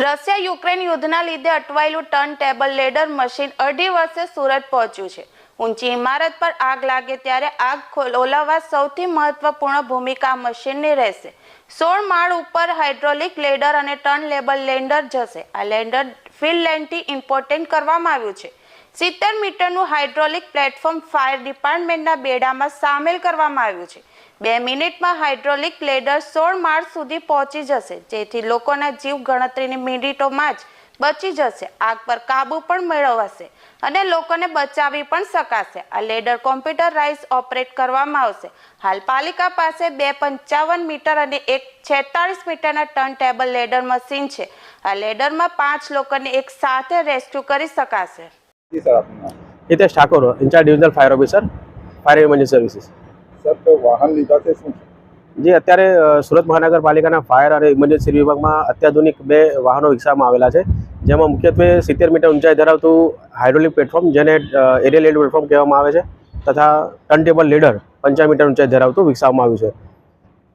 Russia Ukraine યુદ્ધના લીધે અટવાયેલું ટર્ન ટેબલ લેડર મશીન અઢી વર્ષે સુરત પહોંચ્યું છે. ઊંચી ઇમારત પર આગ લાગે ત્યારે આગ ઓલવવા સૌથી મહત્વપૂર્ણ ભૂમિકા મશીનની રહેશે. સોળ માળ ઉપર હાઇડ્રોલિક લેડર અને ટર્ન લેબલ લેન્ડર જશે. આ લેન્ડર ફિનલેન્ડથી ઇમ્પોર્ટેન્ટ કરવામાં આવ્યું છે. સિત્તેર મીટરનું હાઇડ્રોલિક પ્લેટફોર્મ ફાયર ડિપાર્ટમેન્ટના બેડામાં સામેલ કરવામાં આવ્યું છે. બે મિનિટમાં હાઇડ્રોલિક લેડર સોળ માળ સુધી પહોંચી જશે, જેથી લોકોના જીવ ગણતરીની મિનિટોમાં જ બચી જશે, આગ પર કાબુ પણ મેળવાશે અને લોકોને બચાવી પણ શકાશે. આ લેડર કોમ્પ્યુટરાઇઝ ઓપરેટ કરવામાં આવશે. હાલ પાલિકા પાસે બે પંચાવન મીટર અને એક છેતાળીસ મીટરના ટર્ન ટેબલ લેડર મશીન છે. આ લેડરમાં પાંચ લોકોને એક સાથે રેસ્ક્યુ કરી શકાશે. जी सर आपका नाम Hitesh Thakor incharge divisional fire officer fire emergency services sir તો વાહન લીધા છે શું છે જે અત્યારે અ, સુરત મહાનગરપાલિકાના ફાયર અને ઇમરજન્સી વિભાગમાં અત્યાધુનિક બે વાહનો વિકસાવવામાં આવેલા છે જેમાં મુખ્યત્વે સિત્તેર મીટર ઊંચાઈ ધરાવતું હાઇડ્રોલિક પ્લેટફોર્મ જેને એરિયલ લેડ પ્લેટફોર્મ કહેવામાં આવે છે તથા ટર્નટેબલ લીડર પંચાવન મીટર ઊંચાઈ ધરાવતું વિકસાવવામાં આવ્યું છે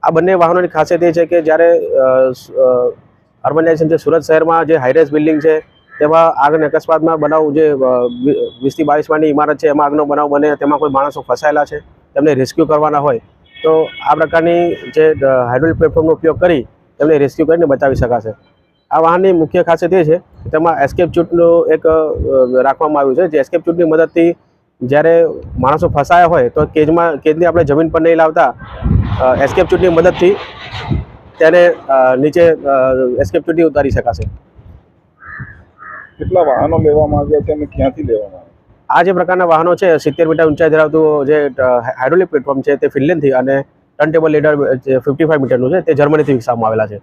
આ બંને વાહનોની ખાસિયત એ છે કે જ્યારે અર્બનાઇઝેશન જે સુરત શહેરમાં જે હાઈરેસ બિલ્ડિંગ છે તેમાં આગને અકસ્માતમાં બનાવ જે વીસથી બાવીસ માળની ઇમારત છે, એમાં આગનો બનાવ બને, તેમાં કોઈ માણસો ફસાયેલા છે, તેમને રેસ્ક્યુ કરવાના હોય, તો આ પ્રકારની જે હાઇડ્રોલિક પ્લેટફોર્મનો ઉપયોગ કરી તેમને રેસ્ક્યુ કરીને બચાવી શકાશે. આ વાહનની મુખ્ય ખાસિયત એ છે કે તેમાં એસ્કેપ ચૂટનું એક રાખવામાં આવ્યું છે, જે એસ્કેપ ચૂટની મદદથી જ્યારે માણસો ફસાયા હોય, તો કેજમાં, કેજની આપણે જમીન પર નહીં લાવતા એસ્કેપ ચૂટની મદદથી તેને નીચે એસ્કેપ ચૂટની ઉતારી શકાશે. કેટલા વાહનો લેવામાં આવ્યા છે અને ક્યાંથી લેવામાં આ જે પ્રકારના વાહનો છે, સિત્તેર મીટર ઊંચાઈ ધરાવતું જે હાઇડ્રોલિક પ્લેટફોર્મ છે તે ફિનલેન્ડથી અને ટર્ન ટેબલ લીડર જે ફિફ્ટી ફાઈવ મીટરનું છે, તે જર્મનીથી વિકસાવવામાં આવેલા છે.